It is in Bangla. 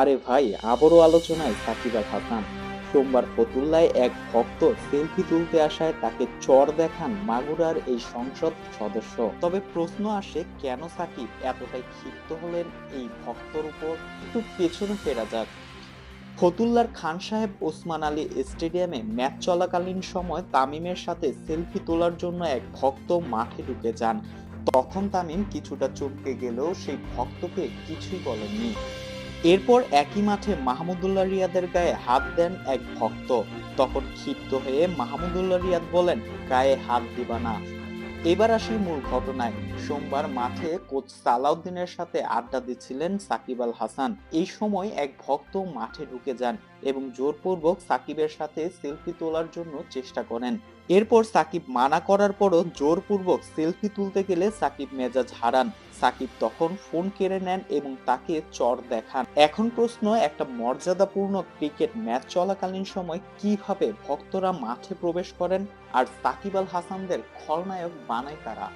আরে ভাই, আবারও আলোচনায় সাকিব হাসান সোমবার ফতুল্লায় এক ভক্ত সেলফি তুলতে আসায় তাকে চর দেখান মাগুরার এই সংসদ সদস্য। তবে প্রশ্ন আসে, কেন সাকিব এতটাই ক্ষিপ্ত হলেন এই ভক্তর উপর? একটু পেছনে ফেরা যাক। ফতুল্লার খান সাহেব ওসমান আলী স্টেডিয়ামে ম্যাচ চলাকালীন সময় তামিমের সাথে সেলফি তোলার জন্য এক ভক্ত মাঠে ঢুকে যান। তখন তামিম কিছুটা চমকে গেলেও সেই ভক্তকে কিছুই বলেননি। এরপর একই মাঠে মাহমুদুল্লাহ রিয়াদের গায়ে হাত দেন এক ভক্ত। তখন ক্ষিপ্ত হয়ে মাহমুদুল্লাহ রিয়াদ বলেন, গায়ে হাত দিবা না। এবার আসি মূল ঘটনায়। সোমবার মাঠে কোচ সালাউদ্দিনের সাথে আড্ডা দিচ্ছিলেন সাকিব আল হাসান। এই সময় এক ভক্ত মাঠে ঢুকে যান এবং জোরপূর্বক সাকিবের সাথে সেলফি তোলার জন্য চেষ্টা করেন। এরপর সাকিব মানা করার পরও জোরপূর্বক সেলফি তুলতে গেলে সাকিব মেজাজ হারান। সাকিব তখন ফোন কেড়ে নেন এবং তাকে চর দেখান। এখন প্রশ্ন, একটা মর্যাদাপূর্ণ ক্রিকেট ম্যাচ চলাকালীন সময় কীভাবে ভক্তরা মাঠে প্রবেশ করেন আর সাকিব আল হাসানদের খলনায়ক বানায় তারা?